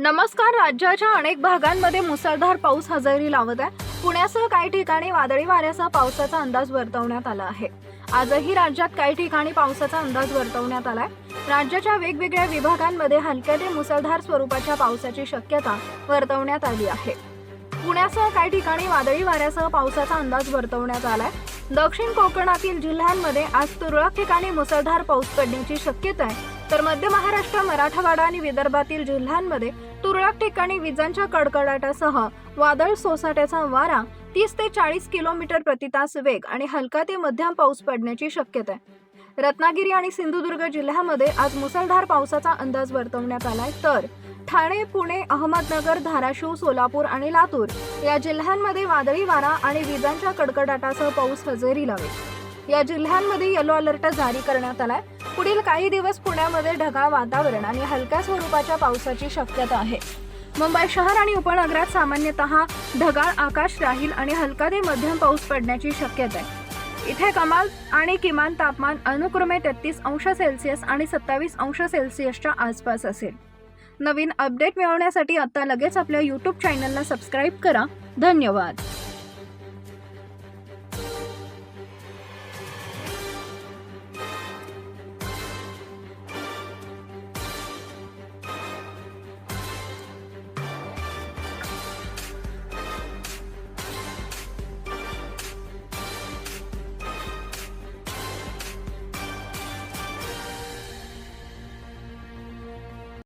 नमस्कार राज्याच्या अनेक भागांमध्ये मुसळधार पाऊस हजेरी लावत आहे. पुण्यासह काही ठिकाणी वादळी वाऱ्यासह पावसाचा अंदाज वर्तवण्यात आला आहे. आजही राज्यात काही ठिकाणी पावसाचा अंदाज वर्तवण्यात आलाय राज्याच्या वेगवेगळ्या विभागांमध्ये हलक्या ते मुसळधार स्वरूपाच्या पावसाची शक्यता वर्तवण्यात आली आहे. पुण्यासह काही ठिकाणी वादळी वाऱ्यासह पावसाचा अंदाज वर्तवण्यात आलाय दक्षिण कोकणातील जिल्ह्यांमध्ये आज तुरळक ठिकाणी मुसळधार पाऊस पडण्याची शक्यता आहे. तर मध्य महाराष्ट्र मराठवाडा आणि विदर्भातील जिल्ह्यांमध्ये तुरळक ठिकाणी विजांच्या कडकडाटासह वादळ सोसाट्याचा वारा तीस ते चाळीस किलोमीटर प्रति तास वेग आणि हलका ते मध्यम पाऊस पडण्याची शक्यता आहे. रत्नागिरी आणि सिंधुदुर्ग जिल्ह्यामध्ये आज मुसळधार पावसाचा अंदाज वर्तवण्यात आलाय. तर ठाणे पुणे अहमदनगर धाराशिव सोलापूर आणि लातूर या जिल्ह्यांमध्ये वादळी वारा आणि विजांच्या कडकडाटासह पाऊस हजेरी लावेल. या जिल्ह्यांमध्ये येलो अलर्ट जारी करण्यात आलाय. पुढील काही दिवस पुण्यामध्ये ढगाळ वातावरण आणि हलक्या स्वरूपाच्या पावसाची शक्यता आहे. मुंबई शहर आणि उपनगरात सामान्यतः ढगाळ आकाश राहील आणि हलका ते मध्यम पाऊस पडण्याची शक्यता आहे. इथे कमाल आणि किमान तापमान अनुक्रमे तेहतीस अंश सेल्सिअस आणि सत्तावीस अंश सेल्सिअसच्या आसपास असेल. नवीन अपडेट मिळवण्यासाठी आता लगेच आपल्या यूट्यूब चॅनलला सबस्क्राईब करा. धन्यवाद.